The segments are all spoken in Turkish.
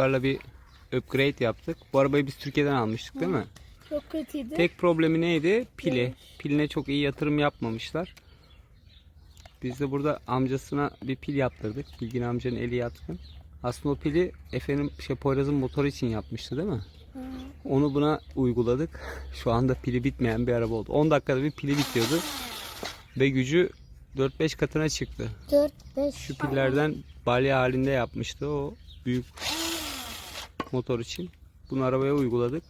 Çocuklarla bir upgrade yaptık. Bu arabayı biz Türkiye'den almıştık değil mi? Çok kötüydü. Tek problemi neydi? Pili. Evet. Piline çok iyi yatırım yapmamışlar. Biz de burada amcasına bir pil yaptırdık. Bilgin amcanın eli yatkın. Aslında o pili Efe'nin şey Poyraz'ın motoru için yapmıştı değil mi? Hı. Onu buna uyguladık. Şu anda pili bitmeyen bir araba oldu. 10 dakikada bir pili bitiyordu. Ve gücü 4-5 katına çıktı. 4 5 Şu pillerden balya halinde yapmıştı o büyük motor için. Bunu arabaya uyguladık.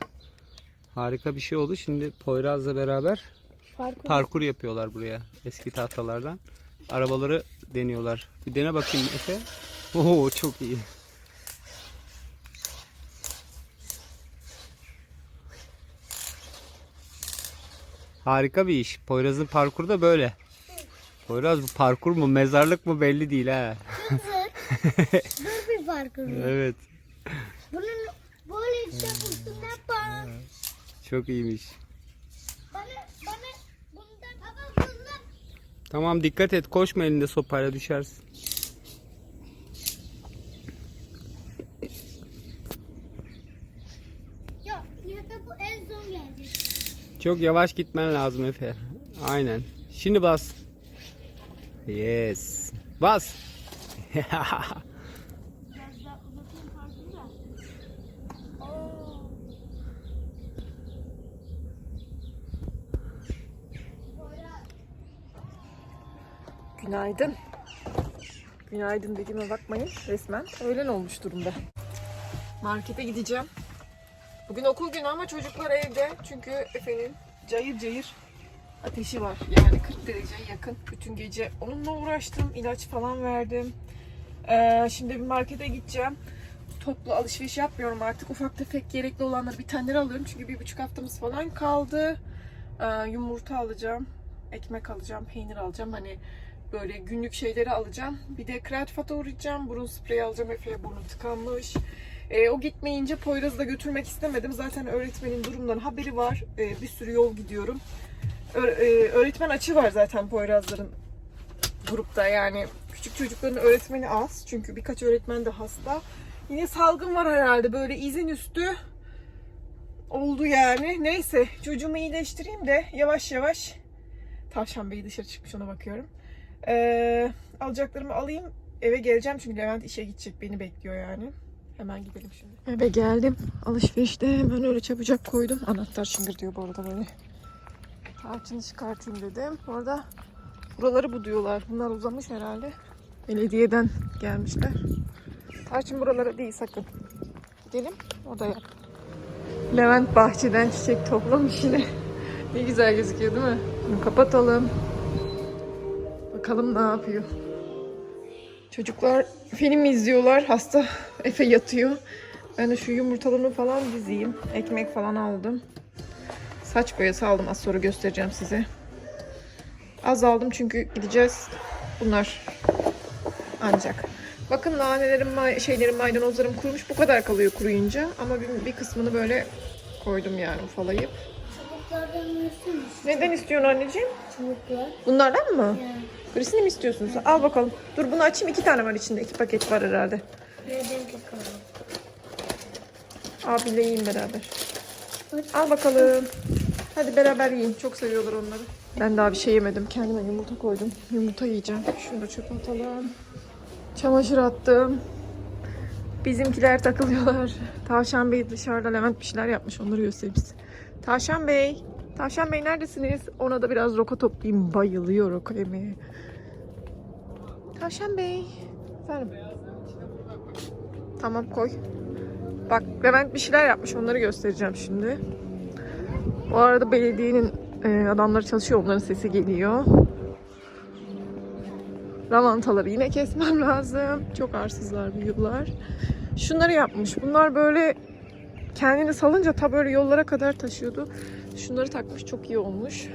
Harika bir şey oldu. Şimdi Poyraz'la beraber farkı parkur yapıyorlar buraya eski tahtalardan. Arabaları deniyorlar. Bir dene bakayım Efe. Oo çok iyi. Harika bir iş. Poyraz'ın parkuru da böyle. Poyraz bu parkur mu mezarlık mı belli değil ha. Dur bir farkı var. Evet. Bunun böyle işte üstünden bana Çok iyiymiş. bana bana bundan baba bundan Tamam dikkat et koşma elinde sopayla düşersin. ya ya da bu en son geldi. Çok yavaş gitmen lazım Efe. Aynen. Şimdi bas. Yes. Bas. Biraz daha uzatayım farkını da. Oo. Günaydın. Günaydın dediğime bakmayın. Resmen öğlen olmuş durumda. Markete gideceğim. Bugün okul günü ama çocuklar evde. Çünkü Efe'nin cayır cayır ateşi var. Yani 40 dereceye yakın. Bütün gece onunla uğraştım. ilaç falan verdim. Ee, şimdi bir markete gideceğim. Toplu alışveriş yapmıyorum artık. Ufak tefek gerekli olanları bir taneleri alıyorum. Çünkü bir buçuk haftamız falan kaldı. Ee, yumurta alacağım. Ekmek alacağım. Peynir alacağım. Hani böyle günlük şeyleri alacağım. Bir de kreatifata uğrayacağım. Burun spreyi alacağım. Efe'ye burnu tıkanmış. Ee, o gitmeyince Poyraz'ı da götürmek istemedim. Zaten öğretmenin durumdan haberi var. Ee, bir sürü yol gidiyorum. Ö- e, öğretmen açı var zaten Poyraz'ların grupta yani. Küçük çocukların öğretmeni az. Çünkü birkaç öğretmen de hasta. Yine salgın var herhalde. Böyle izin üstü oldu yani. Neyse çocuğumu iyileştireyim de yavaş yavaş Tavşan Bey dışarı çıkmış ona bakıyorum. Ee, alacaklarımı alayım. Eve geleceğim çünkü Levent işe gidecek. Beni bekliyor yani. Hemen gidelim şimdi. Eve geldim. Alışverişte hemen öyle çabucak koydum. Anahtar şıngır diyor bu arada böyle. Tarçını çıkartayım dedim. Orada buraları buduyorlar. Bunlar uzamış herhalde. Belediyeden gelmişler. Tarçın buralara değil sakın. Gidelim orada yap. Levent bahçeden çiçek toplamış yine. Ne güzel gözüküyor değil mi? Bunu kapatalım. Bakalım ne yapıyor. Çocuklar film izliyorlar. Hasta Efe yatıyor. Ben de şu yumurtalarını falan dizeyim. Ekmek falan aldım. Saç boyası aldım. Az sonra göstereceğim size. Az aldım çünkü gideceğiz. Bunlar ancak. Bakın nanelerim, şeylerim, maydanozlarım kurumuş. Bu kadar kalıyor kuruyunca. Ama bir, bir kısmını böyle koydum yani ufalayıp. Neden istiyorsun anneciğim? Çubuklar. Bunlardan mı? Yani. Birisini mi istiyorsunuz? Al bakalım. Dur bunu açayım. iki tane var içinde. iki paket var herhalde. Abiyle yiyin beraber. Al bakalım. Hadi beraber yiyin. Çok seviyorlar onları. Ben daha bir şey yemedim. Kendime yumurta koydum. Yumurta yiyeceğim. Şunu da çöpe atalım. Çamaşır attım. Bizimkiler takılıyorlar. Tavşan Bey dışarıda Levent bir şeyler yapmış. Onları göstereyim size. Tavşan Bey. Tavşan Bey neredesiniz? Ona da biraz roka toplayayım. Bayılıyor roka yemeye. Tavşan Bey. Efendim. Tamam koy. Bak Levent bir şeyler yapmış. Onları göstereceğim şimdi. Bu arada belediyenin e, adamları çalışıyor. Onların sesi geliyor. Lavantaları yine kesmem lazım. Çok arsızlar büyüyorlar. Şunları yapmış. Bunlar böyle kendini salınca ta böyle yollara kadar taşıyordu. Şunları takmış çok iyi olmuş.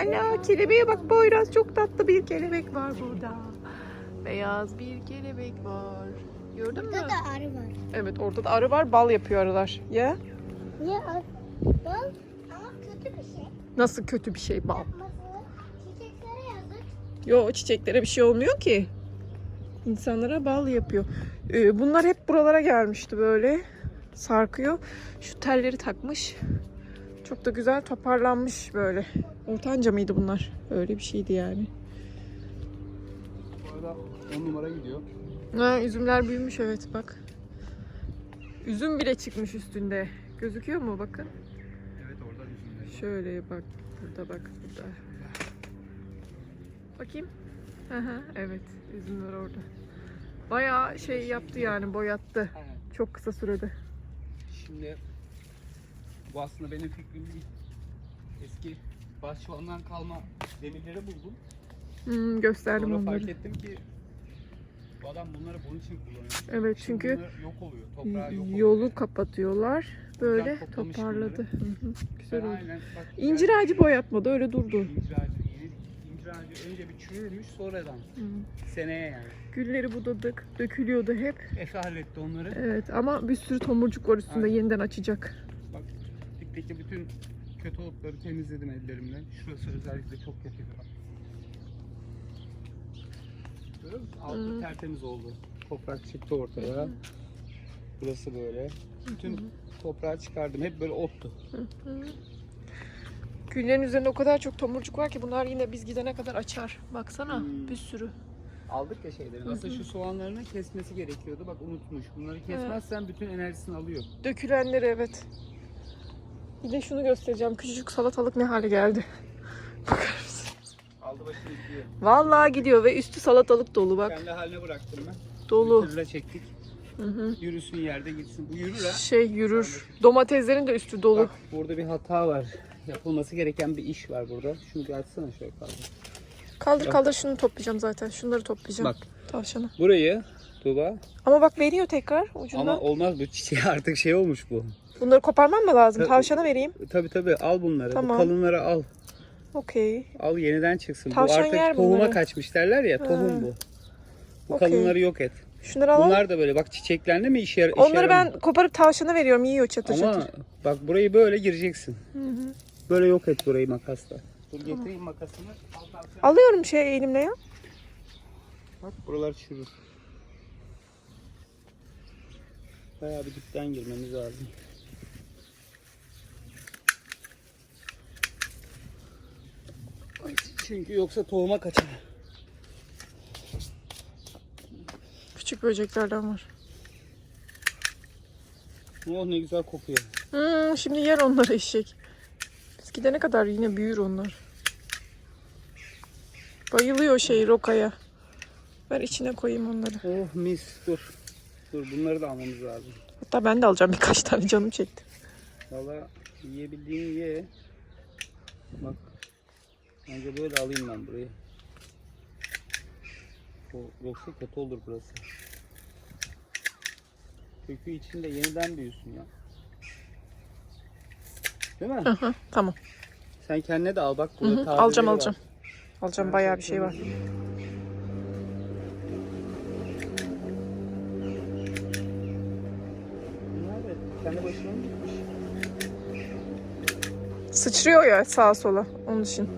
Ana kelebeğe bak Boyraz çok tatlı bir kelebek var burada. Beyaz bir kelebek var. Gördün mü? Burada da arı var. Evet orada da arı var bal yapıyor arılar. Ya Niye arı? Bal ama kötü bir şey. nasıl kötü bir şey bal? Çiçeklere yazık. Yo çiçeklere bir şey olmuyor ki. İnsanlara bal yapıyor. Ee, bunlar hep buralara gelmişti böyle. Sarkıyor. Şu telleri takmış. Çok da güzel toparlanmış böyle. Ortanca mıydı bunlar? Öyle bir şeydi yani. Bu arada 10 numara gidiyor. Ha, üzümler büyümüş evet bak. Üzüm bile çıkmış üstünde. Gözüküyor mu bakın? Evet orada üzümleri. Şöyle bak. Burada bak. Burada. Bakayım. Hı, evet. Üzümler orada. Bayağı şey yaptı yani boyattı. Çok kısa sürede. Şimdi bu aslında benim fikrim değil. Eski bahçıvandan kalma demirleri buldum. Hmm, gösterdim Sonra onları. fark ettim ki bu adam bunları bunun için kullanıyor. Evet Şimdi çünkü bunlar yok oluyor. Toprağı yok oluyor. yolu kapatıyorlar. Böyle Güzel toplamış toparladı. Hı hı, Güzel oldu. Aynen. Bak, İncir ağacı boyatmadı öyle durdu. İncir ağacı, ağacı önce bir çürümüş sonradan. Hı. Seneye yani. Gülleri budadık. Dökülüyordu hep. Efe halletti onları. Evet ama bir sürü tomurcuk var üstünde Aynen. yeniden açacak. Bak dipteki bütün kötü otları temizledim ellerimle. Şurası özellikle çok kötüydü. Görüyor musun? Altı Hı. tertemiz oldu. Toprak çıktı ortaya. Burası böyle. Bütün toprağı çıkardım. Hep böyle ottu. Güllerin üzerinde o kadar çok tomurcuk var ki bunlar yine biz gidene kadar açar. Baksana Hmm. bir sürü. Aldık ya şeyleri. Aslında şu soğanlarını kesmesi gerekiyordu. Bak unutmuş. Bunları kesmezsen bütün enerjisini alıyor. Dökülenleri evet. Bir de şunu göstereceğim. Küçücük salatalık ne hale geldi. Bakar mısın? Aldı başını gidiyor. Vallahi gidiyor ve üstü salatalık dolu bak. Kendi haline bıraktım ben. Dolu. Tırla çektik. Hı hı. Yürüsün yerde gitsin. Bu yürür ha. Şey yürür. Domateslerin de üstü dolu. Bak burada bir hata var. Yapılması gereken bir iş var burada. Şunu bir açsana şöyle kaldı. Kaldır kaldır şunu toplayacağım zaten. Şunları toplayacağım. Bak Tavşanı. burayı Tuba Ama bak veriyor tekrar ucundan. ama olmaz bu çiçeği artık şey olmuş bu. Bunları koparmam mı lazım? Tabii. Tavşana vereyim. Tabi tabi al bunları. Tamam. Bu kalınları al. Okey. Al yeniden çıksın. Tavşan bu artık yer tohuma bunları. kaçmış derler ya tohum bu. Bu Okey. kalınları yok et. Şunları alalım. Bunlar da böyle bak çiçeklendi mi işe, işe Onları ben koparıp tavşana veriyorum. Yiyor çatır Ama çatır. bak burayı böyle gireceksin. Hı hı. Böyle yok et burayı makasla. Dur getireyim makasını. Al. Alıyorum şey elimle ya. Bak buralar çürür. Bayağı bir dipten girmemiz lazım. Çünkü yoksa tohuma kaçar. Küçük böceklerden var. Oh ne güzel kokuyor. Hmm, şimdi yer onları eşek. Biz gidene kadar yine büyür onlar. Bayılıyor şey rokaya. Ver içine koyayım onları. Oh mis dur. Dur bunları da almamız lazım. Hatta ben de alacağım birkaç tane canım çekti. Valla yiyebildiğini ye. Bak. Önce böyle alayım ben burayı. O, yoksa kötü olur burası. Kökü içinde yeniden büyüsün ya. Değil mi? Hı hı, tamam. Sen kendine de al bak Hı burada hı, tazeleri alacağım var. alacağım. Alacağım bayağı bir şey var. Bunlar da kendi başına mı gitmiş? Sıçrıyor ya sağa sola onun için.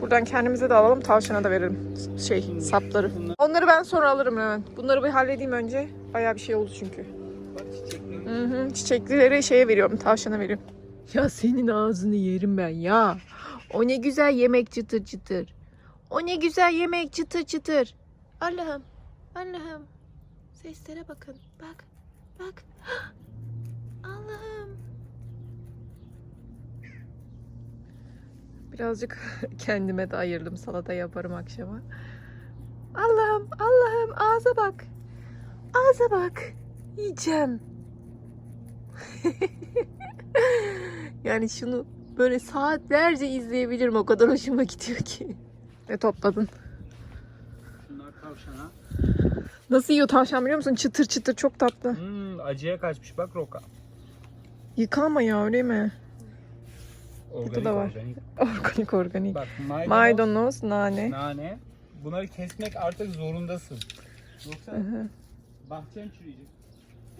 Buradan kendimize de alalım tavşana da verelim şey sapları. Onları ben sonra alırım hemen. Bunları bir halledeyim önce. Bayağı bir şey oldu çünkü. Hı hı, çiçeklileri şeye veriyorum, tavşana veriyorum. Ya senin ağzını yerim ben ya. O ne güzel yemek çıtır çıtır. O ne güzel yemek çıtır çıtır. Allah'ım, Allah'ım. Seslere bakın. Bak, bak. Allah'ım. Birazcık kendime de ayırdım. Salata yaparım akşama. Allah'ım, Allah'ım ağza bak. Ağza bak. Yiyeceğim. yani şunu böyle saatlerce izleyebilirim. O kadar hoşuma gidiyor ki. Ne topladın? Bunlar tavşana. Nasıl yiyor tavşan biliyor musun? Çıtır çıtır çok tatlı. Hmm, acıya kaçmış bak roka. Yıkama ya öyle mi? Organik, da var. organik. Organik organik. Bak maydanoz, Maydanoz, nane. nane. Bunları kesmek artık zorundasın. Yoksa Hı hı. Bahçen çürüyecek.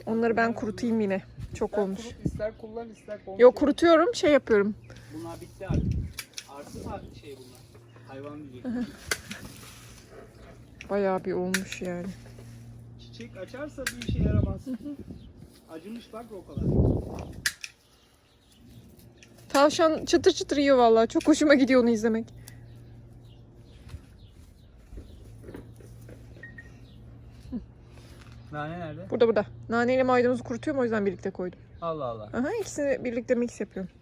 Onları ben kurutayım yine. Çok İster olmuş. kurut, ister kullan, ister komple. Yok kurutuyorum, şey yapıyorum. Bunlar bitti artık. Artık artık şey bunlar. Hayvan diyecek. Bayağı bir olmuş yani. Çiçek açarsa bir işe yaramaz. Acımış bak rokalar. Tavşan çıtır çıtır yiyor vallahi. Çok hoşuma gidiyor onu izlemek. Nane nerede? Burada burada. Nane ile maydanozu kurutuyorum o yüzden birlikte koydum. Allah Allah. Aha ikisini birlikte mix yapıyorum.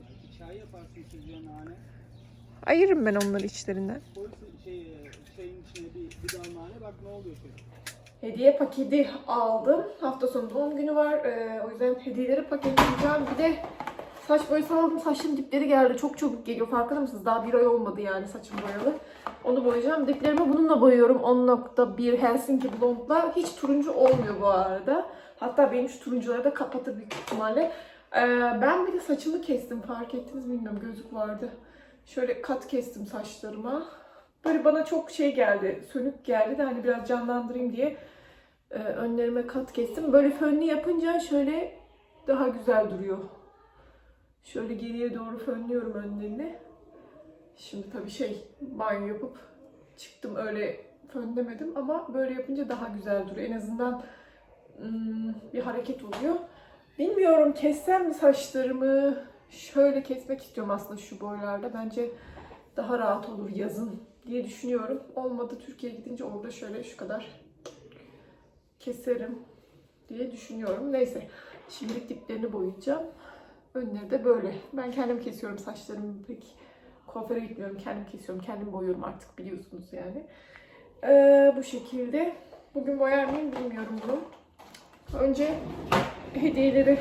Belki çay yaparsın çocuğa nane. Ayırırım ben onları içlerinden. Koy şey, çayın içine bir, bir dal nane bak ne oluyor çocuk. Hediye paketi aldım. Hafta sonu doğum günü var. Ee, o yüzden hediyeleri paketleyeceğim. Bir de saç boyası aldım. Saçın dipleri geldi. Çok çabuk geliyor. Farkında mısınız? Daha bir ay olmadı yani saçım boyalı. Onu boyayacağım. Diplerimi bununla boyuyorum. 10.1 Helsinki Blonde'la. Hiç turuncu olmuyor bu arada. Hatta benim şu turuncuları da kapatır büyük ihtimalle. Ee, ben bir de saçımı kestim. Fark ettiniz mi bilmiyorum. Gözlük vardı. Şöyle kat kestim saçlarıma. Böyle bana çok şey geldi. Sönük geldi de hani biraz canlandırayım diye e, önlerime kat kestim. Böyle fönlü yapınca şöyle daha güzel duruyor. Şöyle geriye doğru fönlüyorum önlerini. Şimdi tabii şey banyo yapıp çıktım öyle fönlemedim ama böyle yapınca daha güzel duruyor. En azından hmm, bir hareket oluyor. Bilmiyorum kessem mi saçlarımı? Şöyle kesmek istiyorum aslında şu boylarda. Bence daha rahat olur yazın diye düşünüyorum. Olmadı Türkiye'ye gidince orada şöyle şu kadar keserim diye düşünüyorum. Neyse. Şimdi diplerini boyayacağım. Önleri de böyle. Ben kendim kesiyorum saçlarımı pek kuaföre gitmiyorum. Kendim kesiyorum. Kendim boyuyorum artık biliyorsunuz yani. Ee, bu şekilde. Bugün boyar mıyım bilmiyorum bunu. Önce hediyeleri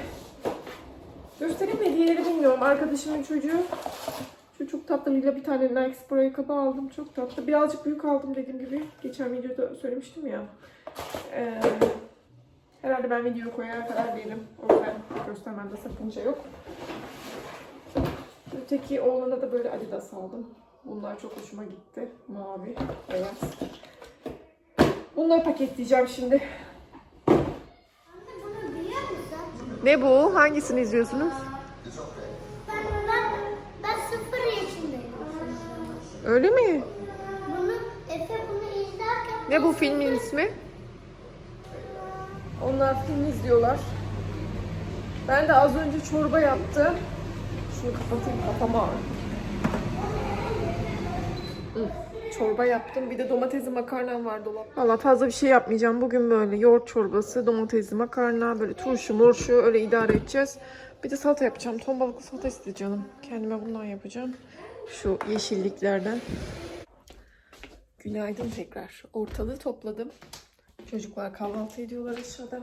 göstereyim hediyeleri bilmiyorum. Arkadaşımın çocuğu şu çok tatlı lila bir tane Nike spor ayakkabı aldım. Çok tatlı. Birazcık büyük aldım dediğim gibi. Geçen videoda söylemiştim ya. Ee, herhalde ben videoyu koyar karar veririm. O yüzden göstermemde sakınca yok. Öteki oğlana da böyle Adidas aldım. Bunlar çok hoşuma gitti. Mavi, beyaz. Bunları paketleyeceğim şimdi. Bunu biliyor musun? Ne bu? Hangisini izliyorsunuz? Ben, ben, ben sıfır yaşındayım. Öyle mi? Bunu, Efe bunu izlerken... Ne bu filmin ismi? Onlar film izliyorlar. Ben de az önce çorba yaptım. Şunu kapatayım. Hı, Çorba yaptım. Bir de domatesli makarnam var dolap. Valla fazla bir şey yapmayacağım. Bugün böyle yoğurt çorbası, domatesli makarna, böyle turşu murşu öyle idare edeceğiz. Bir de salata yapacağım. Ton balıklı salata istedi canım. Kendime bundan yapacağım. Şu yeşilliklerden. Günaydın tekrar. Ortalığı topladım. Çocuklar kahvaltı ediyorlar aşağıda.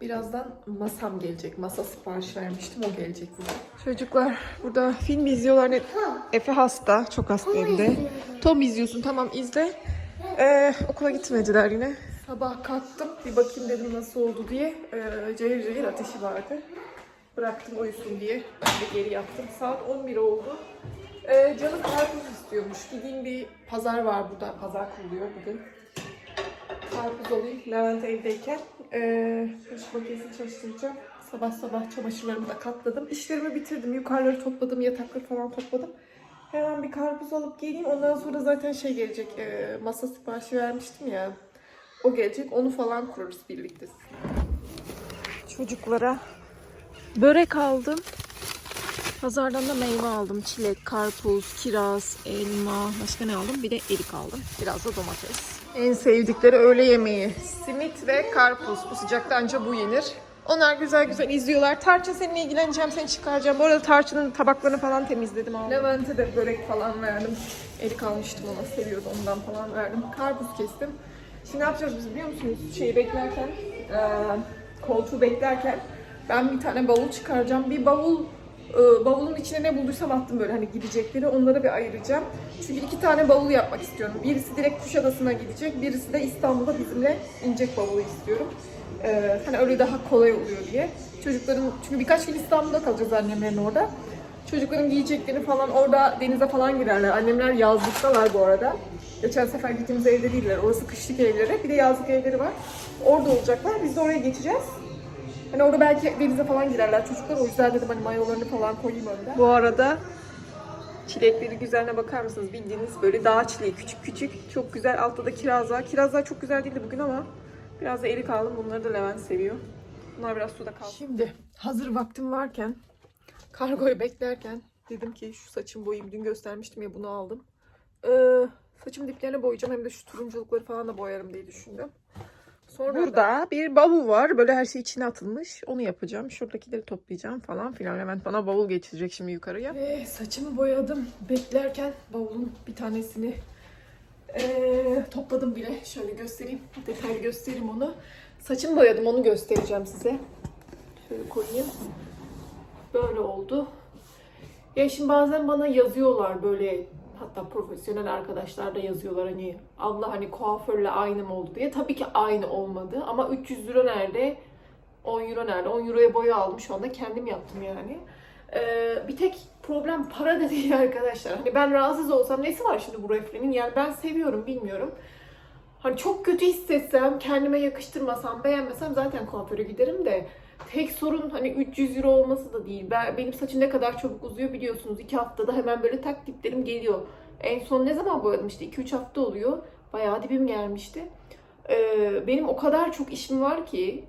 Birazdan masam gelecek. Masa sipariş vermiştim. O gelecek bize. Çocuklar burada film izliyorlar. Ne? Efe hasta. Çok hasta hem de. Tom izliyorsun. Tamam izle. Ee, okula gitmediler yine. Sabah kalktım. Bir bakayım dedim nasıl oldu diye. Ee, cayır cayır ateşi vardı. Bıraktım uyusun diye. Ben de geri yattım. Saat 11 oldu. Ee, canım karpuz istiyormuş. Gideyim bir pazar var burada. Pazar kuruluyor bugün. Karpuz alayım Levent evdeyken. Ee, bulaşık makinesini çalıştıracağım. Sabah sabah çamaşırlarımı da katladım. İşlerimi bitirdim. Yukarıları topladım. Yatakları falan topladım. Hemen bir karpuz alıp geleyim. Ondan sonra zaten şey gelecek. e, masa siparişi vermiştim ya. O gelecek. Onu falan kurarız birlikte. Çocuklara börek aldım. Pazardan da meyve aldım. Çilek, karpuz, kiraz, elma. Başka ne aldım? Bir de erik aldım. Biraz da domates. En sevdikleri öğle yemeği. Simit ve karpuz. Bu sıcakta anca bu yenir. Onlar güzel güzel izliyorlar. Tarçın seninle ilgileneceğim, seni çıkaracağım. Bu arada Tarçın'ın tabaklarını falan temizledim. Aldım. Levent'e de börek falan verdim. Erik almıştım ona, seviyordu ondan falan verdim. Karpuz kestim. Şimdi ne yapacağız biz biliyor musunuz? Şeyi beklerken, eee koltuğu beklerken ben bir tane bavul çıkaracağım. Bir bavul e, bavulun içine ne bulduysam attım böyle hani gidecekleri onları bir ayıracağım. Çünkü iki tane bavul yapmak istiyorum. Birisi direkt Kuşadası'na gidecek, birisi de İstanbul'da bizimle inecek bavulu istiyorum. Ee, hani öyle daha kolay oluyor diye. Çocukların, çünkü birkaç gün İstanbul'da kalacağız annemlerin orada. Çocukların giyeceklerini falan orada denize falan girerler. Annemler yazlıktalar bu arada. Geçen sefer gittiğimiz evde değiller. Orası kışlık evleri. Bir de yazlık evleri var. Orada olacaklar. Biz de oraya geçeceğiz. Hani orada belki denize falan girerler çocuklar. O yüzden dedim hani mayolarını falan koyayım önde. Bu arada Çilekleri güzeline bakar mısınız? Bildiğiniz böyle dağ çileği küçük küçük. Çok güzel. Altta da kiraz var. Kirazlar çok güzel değildi bugün ama biraz da erik aldım. Bunları da Levent seviyor. Bunlar biraz suda kaldı. Şimdi hazır vaktim varken kargoyu beklerken dedim ki şu saçım boyayayım. Dün göstermiştim ya bunu aldım. Ee, saçım diplerine boyayacağım. Hem de şu turunculukları falan da boyarım diye düşündüm. Sonra Burada bir bavul var. Böyle her şey içine atılmış. Onu yapacağım. Şuradakileri toplayacağım falan filan. Levent bana bavul geçirecek şimdi yukarıya. Ve saçımı boyadım. Beklerken bavulun bir tanesini eee, topladım bile. Şöyle göstereyim. Detaylı göstereyim onu. Saçımı boyadım. Onu göstereceğim size. Şöyle koyayım. Böyle oldu. Ya şimdi bazen bana yazıyorlar böyle hatta profesyonel arkadaşlar da yazıyorlar hani abla hani kuaförle aynı mı oldu diye. Tabii ki aynı olmadı ama 300 lira nerede? 10 euro nerede? 10 euroya boya aldım şu anda kendim yaptım yani. Ee, bir tek problem para da değil arkadaşlar. Hani ben rahatsız olsam nesi var şimdi bu reflenin? Yani ben seviyorum bilmiyorum. Hani çok kötü hissetsem, kendime yakıştırmasam, beğenmesem zaten kuaföre giderim de tek sorun hani 300 euro olması da değil. Ben, benim saçım ne kadar çabuk uzuyor biliyorsunuz. 2 haftada hemen böyle tak diplerim geliyor. En son ne zaman boyadım işte 2-3 hafta oluyor. Bayağı dibim gelmişti. Ee, benim o kadar çok işim var ki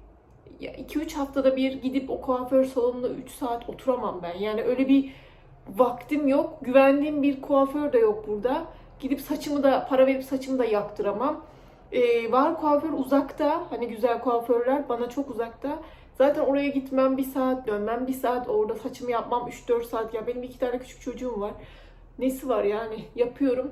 2-3 haftada bir gidip o kuaför salonunda 3 saat oturamam ben. Yani öyle bir vaktim yok. Güvendiğim bir kuaför de yok burada. Gidip saçımı da para verip saçımı da yaptıramam. Ee, var kuaför uzakta. Hani güzel kuaförler bana çok uzakta. Zaten oraya gitmem bir saat, dönmem bir saat, orada saçımı yapmam 3-4 saat. Ya benim iki tane küçük çocuğum var. Nesi var yani? Yapıyorum.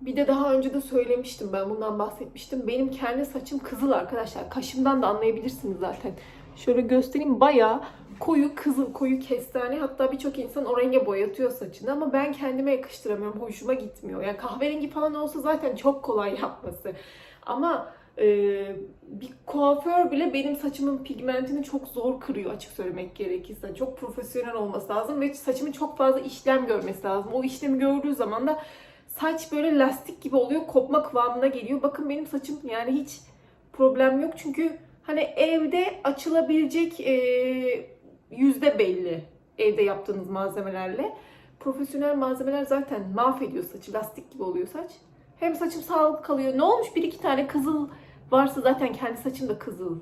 Bir de daha önce de söylemiştim ben bundan bahsetmiştim. Benim kendi saçım kızıl arkadaşlar. Kaşımdan da anlayabilirsiniz zaten. Şöyle göstereyim bayağı koyu kızıl, koyu kestane. Hatta birçok insan o renge boyatıyor saçını ama ben kendime yakıştıramıyorum. Hoşuma gitmiyor. Yani kahverengi falan olsa zaten çok kolay yapması. Ama e, kuaför bile benim saçımın pigmentini çok zor kırıyor açık söylemek gerekirse. Çok profesyonel olması lazım ve saçımın çok fazla işlem görmesi lazım. O işlemi gördüğü zaman da saç böyle lastik gibi oluyor, kopma kıvamına geliyor. Bakın benim saçım yani hiç problem yok çünkü hani evde açılabilecek e, yüzde belli evde yaptığınız malzemelerle. Profesyonel malzemeler zaten mahvediyor saçı, lastik gibi oluyor saç. Hem saçım sağlıklı kalıyor. Ne olmuş bir iki tane kızıl varsa zaten kendi saçım da kızıl.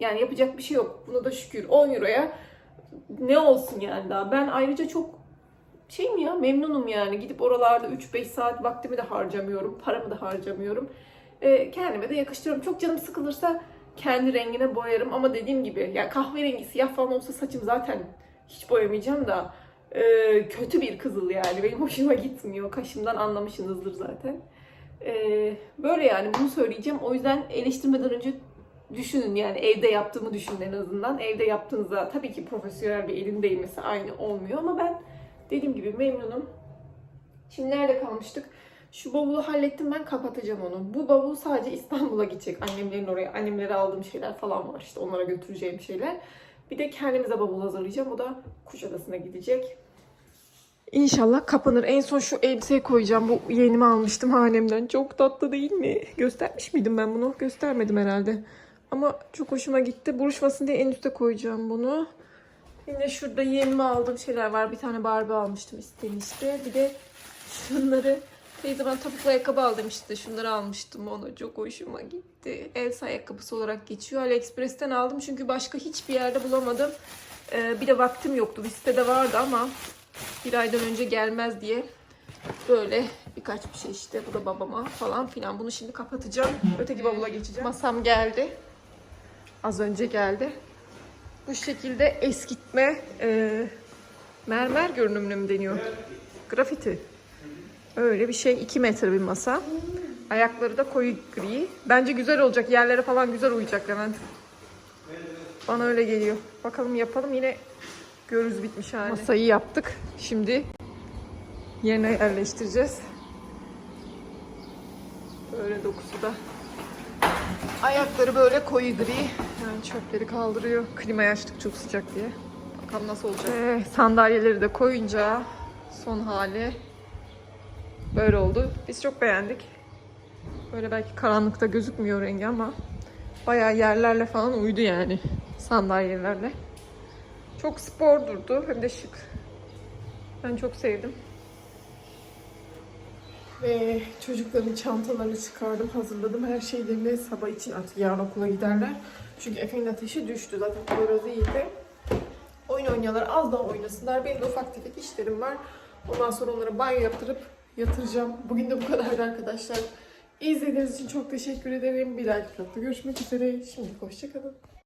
Yani yapacak bir şey yok. Buna da şükür 10 euroya ne olsun yani daha. Ben ayrıca çok şeyim ya memnunum yani. Gidip oralarda 3-5 saat vaktimi de harcamıyorum. Paramı da harcamıyorum. Ee, kendime de yakıştırıyorum. Çok canım sıkılırsa kendi rengine boyarım. Ama dediğim gibi ya kahverengi siyah falan olsa saçım zaten hiç boyamayacağım da e, kötü bir kızıl yani. Benim hoşuma gitmiyor. Kaşımdan anlamışsınızdır zaten. E, böyle yani bunu söyleyeceğim. O yüzden eleştirmeden önce düşünün yani evde yaptığımı düşünün en azından. Evde yaptığınızda tabii ki profesyonel bir elin değmesi aynı olmuyor ama ben dediğim gibi memnunum. Şimdi nerede kalmıştık? Şu bavulu hallettim ben kapatacağım onu. Bu bavul sadece İstanbul'a gidecek. Annemlerin oraya, annemlere aldığım şeyler falan var işte onlara götüreceğim şeyler. Bir de kendimize bavul hazırlayacağım. O da Kuşadası'na gidecek. İnşallah kapanır. En son şu elbiseyi koyacağım. Bu yenimi almıştım hanemden. Çok tatlı değil mi? Göstermiş miydim ben bunu? Göstermedim herhalde. Ama çok hoşuma gitti. Buruşmasın diye en üste koyacağım bunu. Yine şurada yenimi aldığım şeyler var. Bir tane Barbie almıştım istemişti. Bir de şunları teyze bana topuklu ayakkabı al demişti. Şunları almıştım ona. Çok hoşuma gitti. Elsa ayakkabısı olarak geçiyor. AliExpress'ten aldım çünkü başka hiçbir yerde bulamadım. Ee, bir de vaktim yoktu. Bir sitede vardı ama bir aydan önce gelmez diye böyle birkaç bir şey işte. Bu da babama falan filan. Bunu şimdi kapatacağım. Öteki bavula geçeceğim. Masam geldi. Az önce geldi. Bu şekilde eskitme e, mermer görünümlü mü deniyor? Grafiti. Öyle bir şey. 2 metre bir masa. Ayakları da koyu gri. Bence güzel olacak. Yerlere falan güzel uyacak Levent. Bana öyle geliyor. Bakalım yapalım. Yine görürüz bitmiş hali. Masayı yaptık. Şimdi yerine yerleştireceğiz. Böyle dokusu da. Ayakları böyle koyu gri. Yani çöpleri kaldırıyor. Klimayı açtık çok sıcak diye. Bakalım nasıl olacak. Ee, sandalyeleri de koyunca son hali böyle oldu. Biz çok beğendik. Böyle belki karanlıkta gözükmüyor rengi ama bayağı yerlerle falan uydu yani sandalyelerle. Çok spor durdu hem de şık. Ben çok sevdim. Ve çocukların çantalarını çıkardım, hazırladım. Her şeylerini sabah için artık yarın okula giderler. Çünkü Efe'nin ateşi düştü. Zaten biraz iyiydi. Oyun oynuyorlar. Az daha oynasınlar. Benim de ufak tefek işlerim var. Ondan sonra onlara banyo yaptırıp yatıracağım. Bugün de bu kadardı arkadaşlar. İzlediğiniz için çok teşekkür ederim. Bir dahaki vlogda görüşmek üzere. Şimdi hoşçakalın.